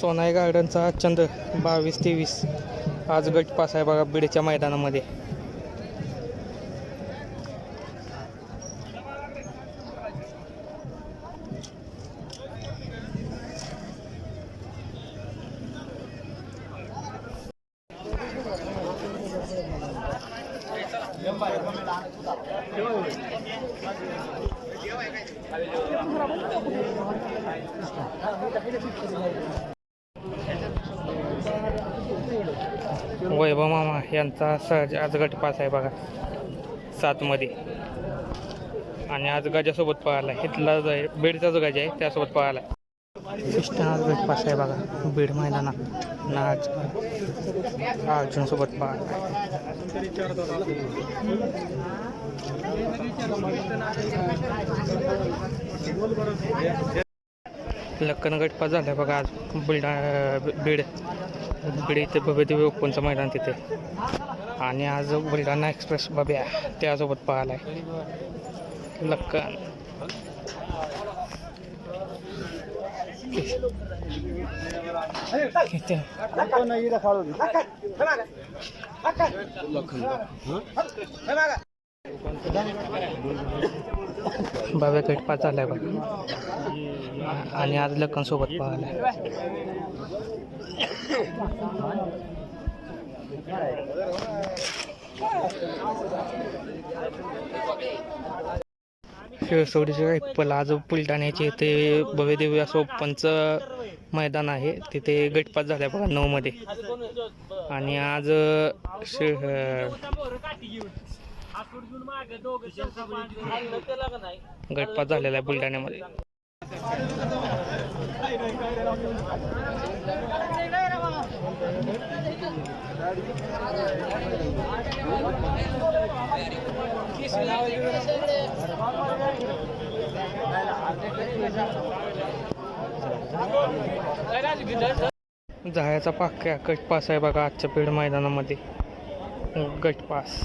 सोनाई गार्डनचा चंद बावीस तेवीस. आज गट पास आहे बघा बीडच्या मैदानामध्ये. वैभव मामा यांचा सहज आज गट पास आहे बघा. सातमध्ये आणि आज गजासोबत पळाला. इथला जो आहे बीडचा जो गजा आहे त्यासोबत पळाला. विशिष्ट आज गट पास आहे बघा. बीड मैदानात. ना आज अर्जुनसोबत पळाला. लक्कन गट पास झाला बघा आज. बुलढा बीड. बीड इथे भव्य दिव्य ओपनचं मैदान तिथे? आणि आज बुलढाणा एक्सप्रेस बब्या त्यासोबत पाहायला आहे लक्कन. किती बाब्या गट पास झालाय बघा. आणि आज लक्कनसोबत पाहायला. शिवसोडीचे काही रायफल आज बुलढाण्याचे ते भव्य दिव्य असं मैदान आहे. तिथे गटपात झाल्या बघा नऊमध्ये आणि आज शे गटपात झालेला आहे बुलढाण्यामध्ये जायचा पाक्या गटपास आहे बघा आजच्या पेड मैदानामध्ये. गटपास.